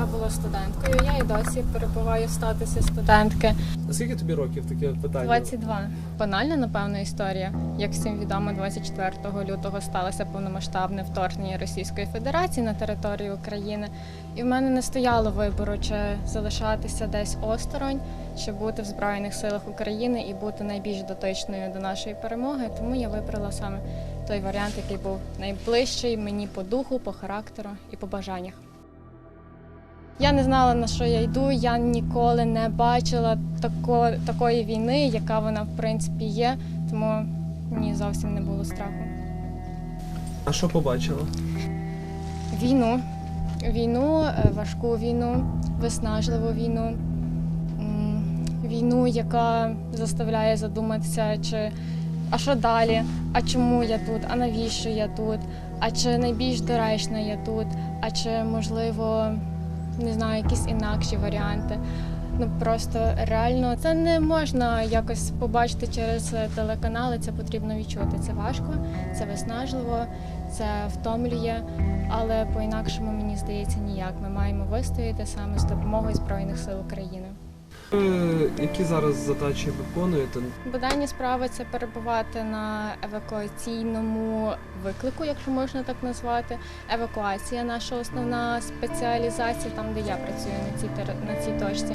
я була студенткою. Я і досі перебуваю в статусі студентки. Скільки тобі років таке питання? 22. Банальна, напевно, історія. Як всім відомо, 24 лютого сталося повномасштабне вторгнення Російської Федерації на територію України. І в мене не стояло вибору, чи залишатися десь осторонь, чи бути в Збройних силах України і бути найбільш дотичною до нашої перемоги. Тому я вибрала саме той варіант, який був найближчий мені по духу, по характеру і по бажаннях. Я не знала на що я йду. Я ніколи не бачила тако, такої війни, яка вона в принципі є. Тому мені зовсім не було страху. А що побачила? Війну, війну, е, важку війну, виснажливу війну, війну, яка заставляє задуматися, чи а що далі? А чому я тут? А навіщо я тут? А чи найбільш доречна я тут? А чи можливо не знаю, якісь інакші варіанти? Ну просто реально це не можна якось побачити через е, телеканали. Це потрібно відчути. Це важко, це виснажливо, це втомлює. Але по-інакшому мені здається ніяк. Ми маємо вистояти саме з допомогою Збройних сил України. Які зараз задачі виконуєте? Буденні справи це перебувати на евакуаційному виклику, якщо можна так назвати. Евакуація наша основна спеціалізація, там де я працюю на цій на цій точці.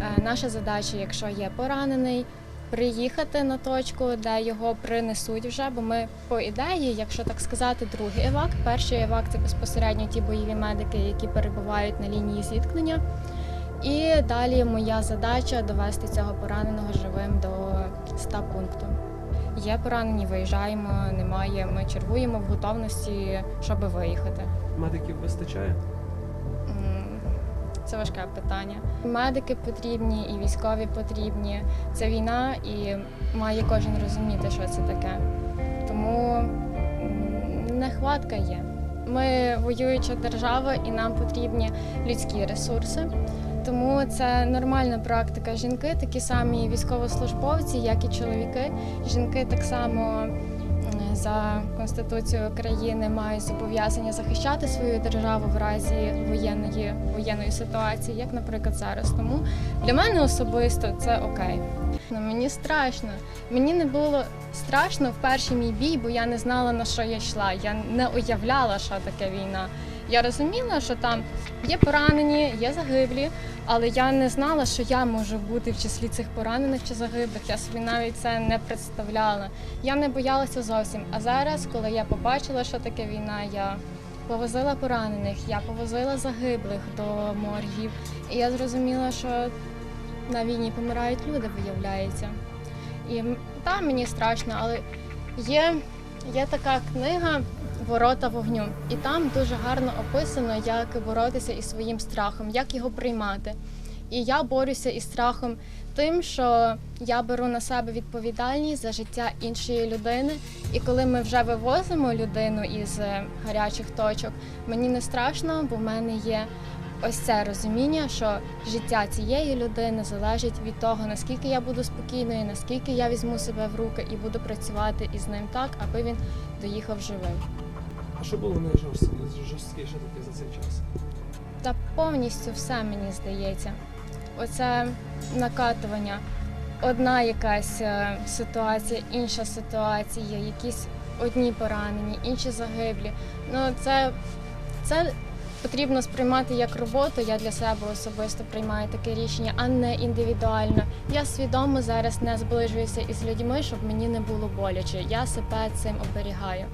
Е, Наша задача, якщо є поранений, приїхати на точку, де його принесуть вже. Бо ми по ідеї, якщо так сказати, другий евак. Перший евак це безпосередньо ті бойові медики, які перебувають на лінії зіткнення. І далі моя задача довести цього пораненого живим до ста пункту. Є поранені, виїжджаємо, немає. Ми чергуємо в готовності, щоб виїхати. Медиків вистачає? Це важке питання. Медики потрібні і військові потрібні. Це війна, і має кожен розуміти, що це таке. Тому нехватка є. Ми воююча держава, і нам потрібні людські ресурси. Тому це нормальна практика. Жінки такі самі військовослужбовці, як і чоловіки. Жінки так само за Конституцією України мають зобов'язання захищати свою державу в разі воєнної воєнної ситуації, як, наприклад, зараз. Тому для мене особисто це окей. Ну, мені страшно. Мені не було страшно в перший мій бій, бо я не знала на що я йшла. Я не уявляла, що таке війна. Я розуміла, що там є поранені, є загиблі, але я не знала, що я можу бути в числі цих поранених чи загиблих. Я собі навіть це не представляла. Я не боялася зовсім. А зараз, коли я побачила, що таке війна, я повозила поранених, я повозила загиблих до моргів, і я зрозуміла, що на війні помирають люди, виявляється. І м, та мені страшно, але є, є така книга Ворота вогню, і там дуже гарно описано, як боротися із своїм страхом, як його приймати. І я борюся із страхом тим, що я беру на себе відповідальність за життя іншої людини. І коли ми вже вивозимо людину із е, гарячих точок, мені не страшно, бо в мене є ось це розуміння, що життя цієї людини залежить від того, наскільки я буду спокійною, наскільки я візьму себе в руки і буду працювати із ним так, аби він доїхав живим. Що було найжорсткіше таке за цей час? Та повністю все мені здається. Оце накатування. Одна якась е, ситуація, інша ситуація, якісь одні поранені, інші загиблі. Ну це, це потрібно сприймати як роботу. Я для себе особисто приймаю таке рішення, а не індивідуально. Я свідомо зараз не зближуюся із людьми, щоб мені не було боляче. Я себе цим оберігаю.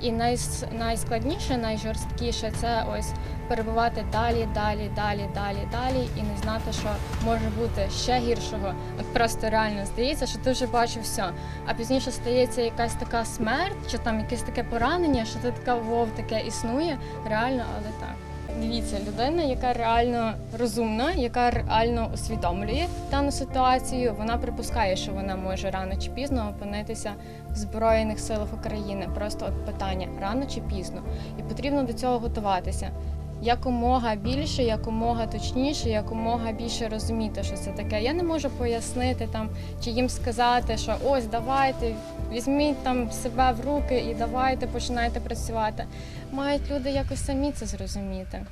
І найс- найскладніше, найжорсткіше це ось перебувати далі, далі, далі, далі, далі і не знати, що може бути ще гіршого. От просто реально здається, що ти вже бачив все. А пізніше стається якась така смерть, чи там якесь таке поранення, що ти така вов таке існує, реально, але так. Дивіться, людина, яка реально розумна, яка реально усвідомлює дану ситуацію, вона припускає, що вона може рано чи пізно опинитися в Збройних силах України. Просто от питання рано чи пізно, і потрібно до цього готуватися. Якомога більше, якомога точніше, якомога більше розуміти, що це таке. Я не можу пояснити там чи їм сказати, що ось давайте, візьміть там себе в руки і давайте починайте працювати. Мають люди якось самі це зрозуміти.